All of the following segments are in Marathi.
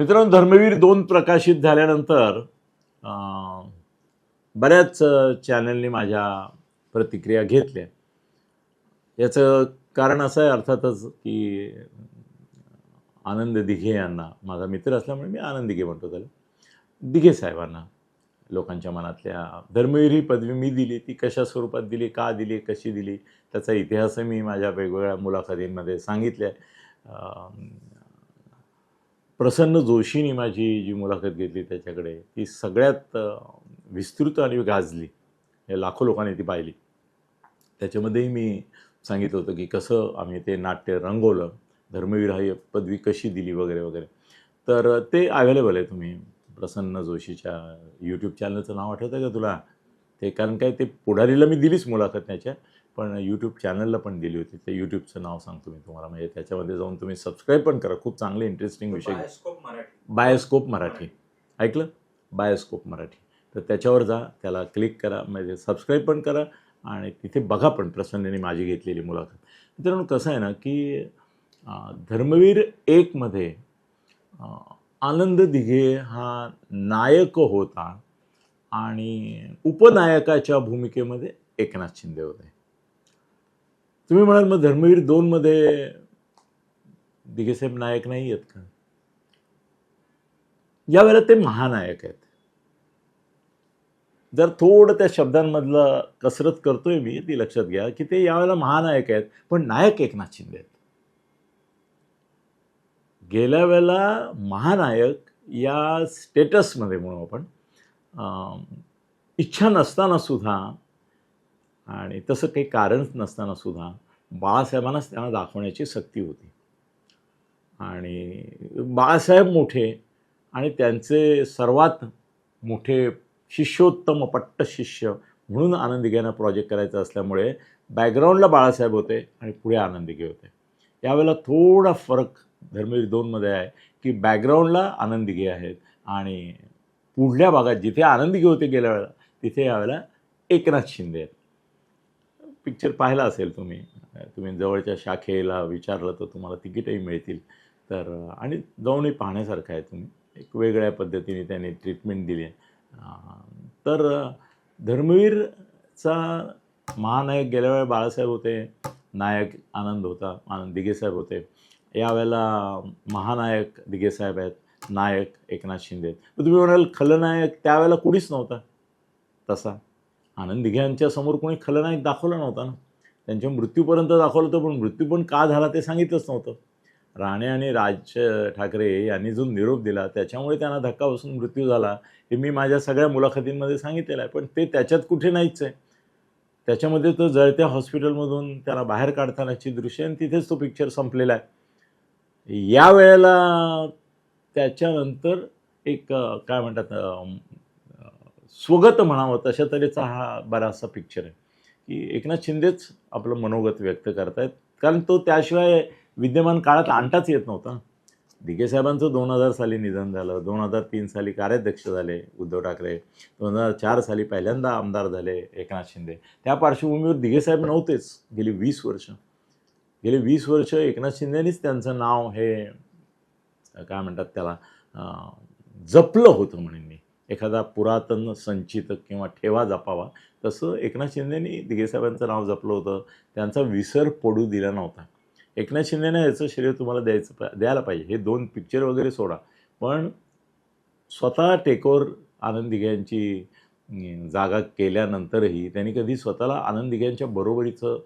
मित्रांनो धर्मवीर दोन प्रकाशित झाल्यानंतर बऱ्याच चॅनलनी माझ्या प्रतिक्रिया घेतल्या. याचं कारण असं आहे अर्थातच की आनंद दिघे यांना माझा मित्र असल्यामुळे मी आनंद दिघे म्हणतो त्याला. दिघे साहेबांना लोकांच्या मनातल्या धर्मवीर ही पदवी मी दिली ती कशा स्वरूपात दिली का दिली कशी दिली त्याचा इतिहास मी माझ्या वेगवेगळ्या मुलाखतींमध्ये सांगितल्या. प्रसन्न जोशीने माझी जी मुलाखत घेतली त्याच्याकडे ती सगळ्यात विस्तृत आणि गाजली. लाखो लोकांनी ती पाहिली. त्याच्यामध्येही मी सांगितलं होतं की कसं आम्ही ते नाट्य रंगवलं धर्मवीर ही पदवी कशी दिली वगैरे वगैरे. तर ते अवेलेबल आहे तुम्ही. प्रसन्न जोशीच्या यूट्यूब चॅनलचं नाव आठवतं का तुला? ते कारण काय ते पुढारीला मी दिलीच मुलाखत त्याच्या. पण यूट्यूब चॅनलला पण दिली होती. ते यूट्यूबचं नाव सांगतो मी तुम्हाला. म्हणजे त्याच्यामध्ये जाऊन तुम्ही सबस्क्राईब पण करा. खूप चांगले इंटरेस्टिंग विषय. बायोस्कोप मराठी. बायोस्कोप मराठी. ऐकलं? बायोस्कोप मराठी. तर त्याच्यावर जा. त्याला क्लिक करा. म्हणजे सबस्क्राईब पण करा आणि तिथे बघा पण. प्रसन्नेने माझी घेतलेली मुलाखत. मित्रांनो कसं आहे ना की धर्मवीर एकमध्ये आनंद दिघे हा नायक होता आणि उपनायकाच्या भूमिकेमध्ये एकनाथ शिंदे होते. तुम्ही म्हणाल मग धर्मवीर दोनमध्ये दिघेसाहेब नायक नाही आहेत का? यावेळेला ते महानायक आहेत. जर थोडं त्या शब्दांमधलं कसरत करतोय मी ती लक्षात घ्या की ते यावेळेला महानायक आहेत पण नायक एकनाथ शिंदे आहेत. गेल्या वेळेला महानायक या स्टेटसमध्ये म्हणू आपण अं, इच्छा नसताना सुद्धा आणि तसं काही कारण नसताना सुद्धा बाळासाहेबांनाच त्यांना दाखवण्याची सक्ती होती. आणि बाळासाहेब मोठे आणि त्यांचे सर्वात मोठे शिष्योत्तम पट्ट शिष्य म्हणून आनंदीघ्यांना प्रोजेक्ट करायचा असल्यामुळे बॅकग्राऊंडला बाळासाहेब होते आणि पुढे आनंदिगे होते. यावेळेला थोडा फरक धर्मवीर दोनमध्ये आहे की बॅकग्राऊंडला आनंदिगे आहेत आणि पुढल्या भागात जिथे आनंदिगे होते गेल्या वेळेला तिथे यावेळेला एकनाथ शिंदे आहेत. पिक्चर पाहिला असेल तुम्ही. तुम्ही जवळच्या शाखेला विचारलं तर तुम्हाला तिकीटही मिळतील. तर आणि जाऊनही पाहण्यासारखं आहे तुम्ही. एक वेगळ्या पद्धतीने त्याने ट्रीटमेंट दिली आहे. तर धर्मवीरचा महानायक गेल्या वेळेला बाळासाहेब होते नायक आनंद होता आनंद दिघेसाहेब होते. यावेळेला महानायक दिघेसाहेब आहेत नायक एकनाथ शिंदे आहेत. तुम्ही म्हणाल खलनायक त्यावेळेला कुणीच नव्हता. तसा. आनंद दिघे यांच्या समोर कोणी खलनायक दाखवला नव्हता ना. त्यांच्या मृत्यूपर्यंत दाखवलं होतं पण मृत्यू पण का झाला ते सांगितलंच नव्हतं. राणे आणि राज ठाकरे यांनी जो निरोप दिला त्याच्यामुळे त्यांना धक्का बसून मृत्यू झाला हे मी माझ्या सगळ्या मुलाखतींमध्ये सांगितलेलं आहे. पण ते त्याच्यात कुठे नाहीच आहे. त्याच्यामध्ये तो जळत्या हॉस्पिटलमधून त्याला बाहेर काढतानाची दृश्य आणि तिथेच तो पिक्चर संपलेला आहे. या वेळेला त्याच्यानंतर एक काय म्हणतात स्वगत म्हणावं तशा तऱ्हेचा हा बराचसा पिक्चर आहे. की एकनाथ शिंदेच आपलं मनोगत व्यक्त करतायत. कारण तो त्याशिवाय विद्यमान काळात आणताच येत नव्हता. दिघे साहेबांचं दोन हजार साली निधन झालं दोन हजार तीन साली कार्याध्यक्ष झाले उद्धव ठाकरे दोन हजार चार साली पहिल्यांदा आमदार झाले एकनाथ शिंदे. त्या पार्श्वभूमीवर दिघे साहेब नव्हतेच गेली वीस वर्ष. गेली वीस वर्ष एकनाथ शिंदेनीच त्यांचं नाव हे काय म्हणतात त्याला जपलं होतं म्हणे. एखादा पुरातन संचित किंवा ठेवा जपावा. तसं एकनाथ शिंदेनी दिघेसाहेबांचं नाव जपलं होतं. त्यांचा विसर पडू दिला नव्हता. एकनाथ शिंदेने याचं श्रेय तुम्हाला द्यायचं द्यायला पाहिजे. हे दोन पिक्चर वगैरे सोडा. पण स्वतः टेकोर आनंद दिघे यांची जागा केल्यानंतरही त्यांनी कधी स्वतःला आनंद दिघे यांच्या बरोबरीचं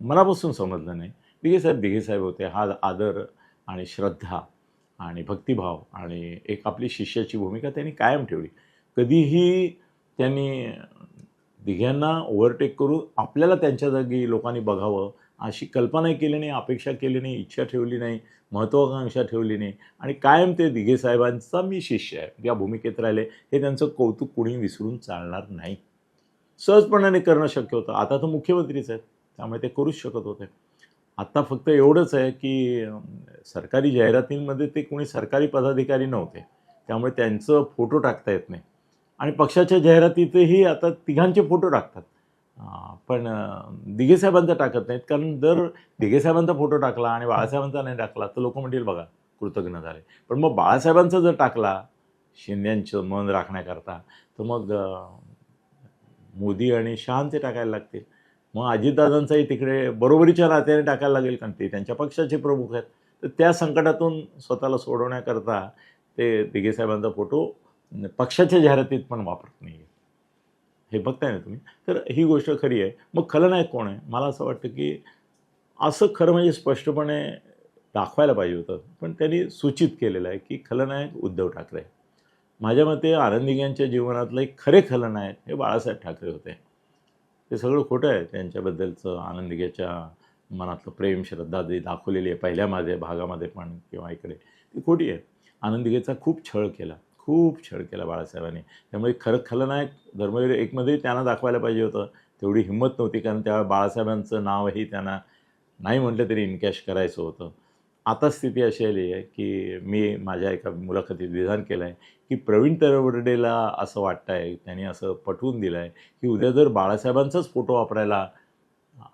मनापासून समजलं नाही. दिघेसाहेब दिघेसाहेब होते. हा आदर आणि श्रद्धा आणि भक्तिभाव आणि एक आपली शिष्याची भूमिका त्यांनी कायम ठेवली. कधीही त्यांनी दिघ्यांना ओव्हरटेक करून आपल्याला त्यांच्या जागी लोकांनी बघावं अशी कल्पनाही केली नाही अपेक्षा केली नाही इच्छा ठेवली नाही महत्त्वाकांक्षा ठेवली नाही. आणि कायम ते दिघे साहेबांचा मी शिष्य आहे. या भूमिकेत राहिले हे त्यांचं कौतुक कुणी विसरून चालणार नाही. सहजपणाने करणं शक्य होतं. आता तर मुख्यमंत्रीच आहेत त्यामुळे ते करूच शकत होते. आत्ता फक्त एवढंच आहे की सरकारी जाहिरातींमध्ये ते कोणी सरकारी पदाधिकारी नव्हते. त्यामुळे त्यांचं फोटो टाकता येत नाही. आणि पक्षाच्या जाहिरातीतही आता तिघांचे फोटो टाकतात. पण दिघेसाहेबांचा टाकत नाहीत. कारण जर दिघेसाहेबांचा फोटो टाकला आणि बाळासाहेबांचा नाही टाकला तर लोक म्हणतील बघा कृतज्ञ झाले. पण मग बाळासाहेबांचं जर टाकला शिंद्यांचं मन राखण्याकरता तर मग मोदी आणि शहांचे टाकायला लागतील. मग अजितदादांचाही तिकडे बरोबरीच्या नात्याने टाकायला लागेल कारण ते त्यांच्या पक्षाचे प्रमुख आहेत. तर त्या संकटातून स्वतःला सोडवण्याकरता ते दिघेसाहेबांचा फोटो पक्षाच्या जाहिरातीत पण वापरत नाही हे बघताय ना तुम्ही? तर ही गोष्ट खरी आहे. मग खलनायक कोण आहे? मला असं वाटतं की असं खरं म्हणजे स्पष्टपणे दाखवायला पाहिजे होतं. पण त्यांनी सूचित केलेलं आहे की खलनायक उद्धव ठाकरे माझ्या मते आनंदिग्यांच्या यांच्या जीवनातलं एक खरे खलनायक हे बाळासाहेब ठाकरे होते. ते सगळं खोटं आहे त्यांच्याबद्दलचं आनंदगेच्या मनातलं प्रेम श्रद्धा जी दाखवलेली आहे पहिल्या माझ्या भागामध्ये पण किंवा इकडे ती खोटी आहे. आनंदगेचा खूप छळ केला. खूप छळ केला बाळासाहेबांनी. त्यामुळे खरं खलनायक धर्मवीर एकमध्ये त्यांना दाखवायला पाहिजे होतं. तेवढी हिंमत नव्हती कारण त्या बाळासाहेबांचं नावही त्यांना नाही म्हटलं तरी इनकॅश करायचं होतं. आता स्थिती अशी आली आहे की मी माझ्या एका मुलाखतीत विधान केलं आहे की प्रवीण तरवडेला असं वाटतं आहे त्यांनी असं पटवून दिलं आहे की उद्या जर बाळासाहेबांचाच फोटो वापरायला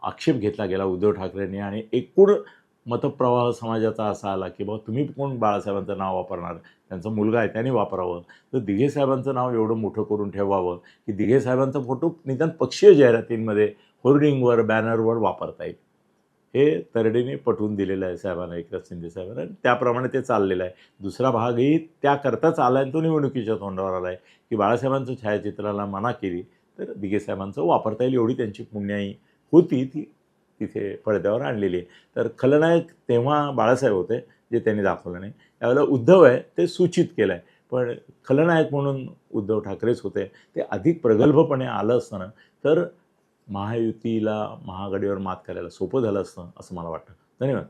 आक्षेप घेतला गेला उद्धव ठाकरेंनी आणि एकूण मतप्रवाह समाजाचा असा आला की बाबा तुम्ही कोण बाळासाहेबांचं नाव वापरणार? त्यांचा मुलगा आहे त्यांनी वापरावं. तर दिघे साहेबांचं नाव एवढं मोठं करून ठेवावं की दिघे साहेबांचा फोटो निदान पक्षीय जाहिरातींमध्ये होर्डिंगवर बॅनरवर वापरता येईल. हे तरडीने पटवून दिलेलं आहे साहेबांना एकनाथ शिंदे साहेबांना. आणि त्याप्रमाणे ते चाललेलं आहे. दुसरा भागही त्याकरताच आला आहे तो निवडणुकीच्या तोंडावर आला आहे की बाळासाहेबांचं छायाचित्राला मना केली तर दिगेसाहेबांचं वापरता येईल एवढी त्यांची पुण्याई होती ती तिथे पडद्यावर आणलेली आहे. तर खलनायक तेव्हा बाळासाहेब होते जे त्यांनी दाखवलं नाही. त्यावेळेला उद्धव आहे ते सूचित केलं आहे पण खलनायक म्हणून उद्धव ठाकरेच होते. ते अधिक प्रगल्भपणे आलं असताना तर महायुतीला महाआघाडीवर मात करायला सोपं झालं असतं असं मला वाटतं. धन्यवाद.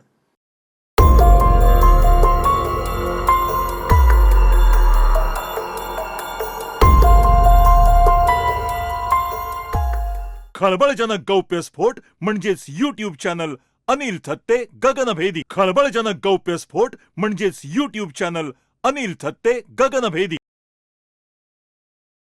खळबळजनक गौप्यस्फोट म्हणजेच युट्यूब चॅनल अनिल थत्ते गगनभेदी. खळबळजनक गौप्यस्फोट म्हणजेच युट्यूब चॅनल अनिल थत्ते गगनभेदी.